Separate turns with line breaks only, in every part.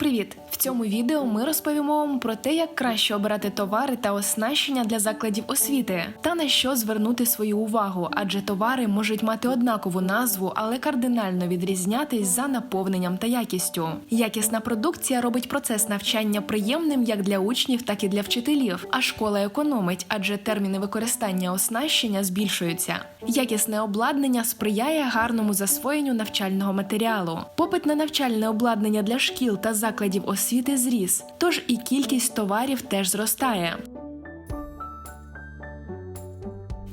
привіт! Цьому відео ми розповімо вам про те, як краще обирати товари та оснащення для закладів освіти, та на що звернути свою увагу, адже товари можуть мати однакову назву, але кардинально відрізнятись за наповненням та якістю. Якісна продукція робить процес навчання приємним як для учнів, так і для вчителів. А школа економить, адже терміни використання оснащення збільшуються. Якісне обладнання сприяє гарному засвоєнню навчального матеріалу. Попит на навчальне обладнання для шкіл та закладів освіти зріс, тож і кількість товарів теж зростає.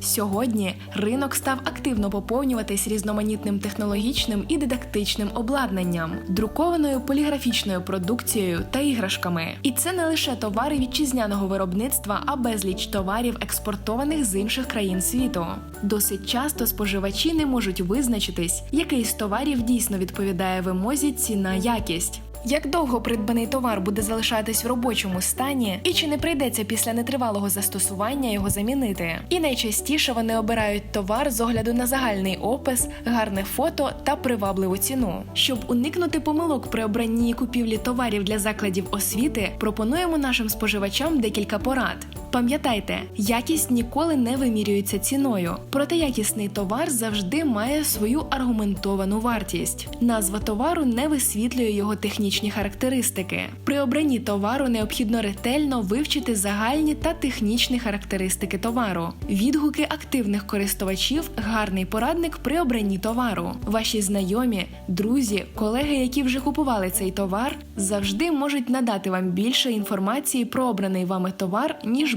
Сьогодні ринок став активно поповнюватись різноманітним технологічним і дидактичним обладнанням, друкованою поліграфічною продукцією та іграшками. І це не лише товари вітчизняного виробництва, а безліч товарів, експортованих з інших країн світу. Досить часто споживачі не можуть визначитись, який з товарів дійсно відповідає вимозі ціна якість. Як довго придбаний товар буде залишатись в робочому стані, і чи не прийдеться після нетривалого застосування його замінити? І найчастіше вони обирають товар з огляду на загальний опис, гарне фото та привабливу ціну. Щоб уникнути помилок при обранні і купівлі товарів для закладів освіти, пропонуємо нашим споживачам декілька порад. Пам'ятайте, якість ніколи не вимірюється ціною, проте якісний товар завжди має свою аргументовану вартість. Назва товару не висвітлює його технічні характеристики. При обранні товару необхідно ретельно вивчити загальні та технічні характеристики товару. Відгуки активних користувачів гарний порадник при обранні товару. Ваші знайомі, друзі, колеги, які вже купували цей товар, завжди можуть надати вам більше інформації про обраний вами товар, ніж